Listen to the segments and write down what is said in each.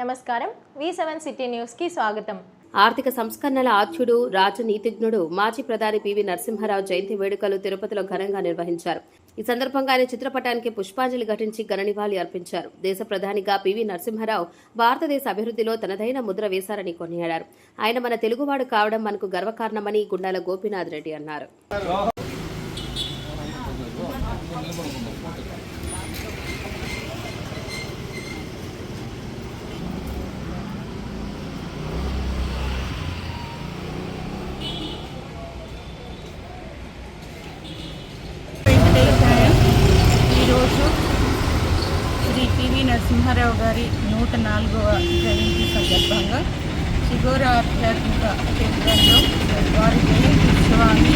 నమస్కారం. వి seven city న్యూస్కి స్వాగతం. ఆర్థిక సంస్కరణల ఆచ్యుడు రాజనీతిజ్ఞుడు మాజీ ప్రధాని పివి నరసింహారావు జయంతి వేడుకలు తిరుపతిలో ఘనంగా నిర్వహించారు. ఈ సందర్భంగా ఆయన చిత్రపటానికి పుష్పాంజలి ఘటించి ఘన నివాళి అర్పించారు. దేశ ప్రధానిగా పివి నరసింహారావు భారతదేశ అభివృద్ధిలో తనదైన ముద్ర వేశారని కొనియాడారు. ఆయన మన తెలుగువాడు కావడం మనకు గర్వకారణమని గుండాల గోపీనాథ్ రెడ్డి అన్నారు. నరసింహారావు గారి నూట నాలుగవ జయంతి సందర్భంగా శిగోర ఆధ్యాత్మిక కేంద్రంలో వారి జయంతి ఉత్సవాన్ని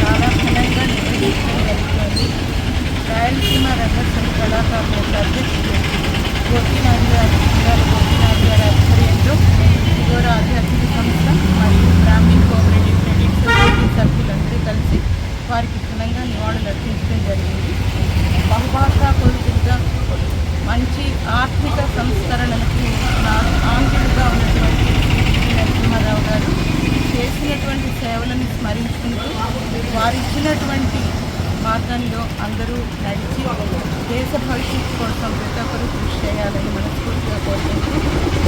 చాలా ఘనంగా నిర్వహించడం జరుగుతుంది రాయలసీమ రంగస్థల కళాకారుల అధ్యక్షులు గోపీనాథ్ గారు గోపినాథ్ గారి ఆధ్వర్యంలో శిగోర ఆధ్యాత్మిక సంస్థ మరియు బ్రాహ్మణ్ కోఆపరేటివ్ క్రెడిట్ సొసైటీ సభ్యులందరూ కలిసి వారికి ఘనంగా నివాళులు అర్పించడం జరిగింది. స్మరించుకుంటూ వారు ఇచ్చినటువంటి మార్గంలో అందరూ నడిచి దేశ భవిష్యత్తు కోసం ప్రతి ఒక్కరూ కృషి చేయాలని మనస్ఫూర్తిగా కోరుకుంటూ